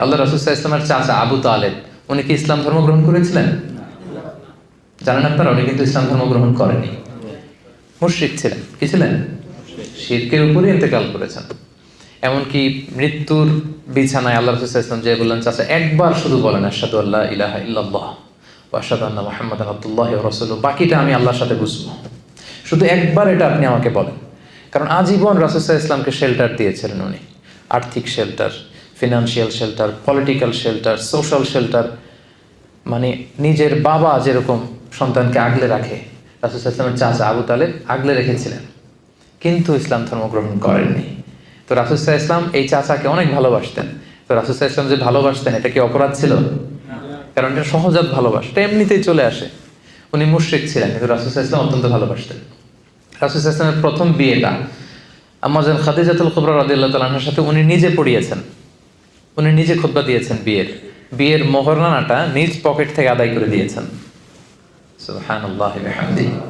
আল্লাহ রসুল্লাহ ইসলামের চাচা আবু তালেব, উনি কি ইসলাম ধর্ম গ্রহণ করেছিলেন? জানেন আপনারা, উনি কিন্তু ইসলাম ধর্ম গ্রহণ করেনি। মুশ্রিক ছিলেন। কি ছিলেন? শিরকের উপরই ইন্তেকাল করেছেন। এমনকি মৃত্যুর বিছানায় আল্লাহ রসুল্লাহ ইসলাম যে বললেন, চাচা, একবার শুধু বলেন আসাদু আল্লাহ ইলাহা ইল্লাল্লাহ আসাদু আল্লাহ মোহাম্মদ আব্দুল্লাহ রসুল বাকিটা আমি আল্লাহর সাথে বুঝব। শুধু একবার এটা আপনি আমাকে বলেন। কারণ আজীবন রাসুসাহ ইসলামকে শেল্টার দিয়েছিলেন উনি। আর্থিক shelter financial shelter political shelter social shelter মানে নিজের বাবা যেরকম সন্তানকে আগলে রাখে রাসুসাহ ইসলামের চাচা আবু তালেব আগলে রেখেছিলেন, কিন্তু ইসলাম ধর্ম গ্রহণ করেননি। তো রাসুসাহ ইসলাম এই চাচাকে অনেক ভালোবাসতেন। তো রাসুসাহ ইসলাম যে ভালোবাসতেন, এটা কি অপরাধ ছিল? কারণ এটা সহজাত ভালোবাসা এমনিতেই চলে আসে। উনি মুশ্রিক ছিলেন, কিন্তু রাসুসাহ ইসলাম অত্যন্ত ভালোবাসতেন। রাসুল ইসলামের প্রথম বিয়েটা আমাজন খাদিজাতুল খবর রাদিল্লাহ তালাহার সাথে উনি নিজে পড়িয়েছেন। উনি নিজে খুদ্া দিয়েছেন বিয়ের। বিয়ের মোহরানাটা নিজ পকেট থেকে আদায় করে দিয়েছেন। সুবহানাল্লাহি বিহামদিহি।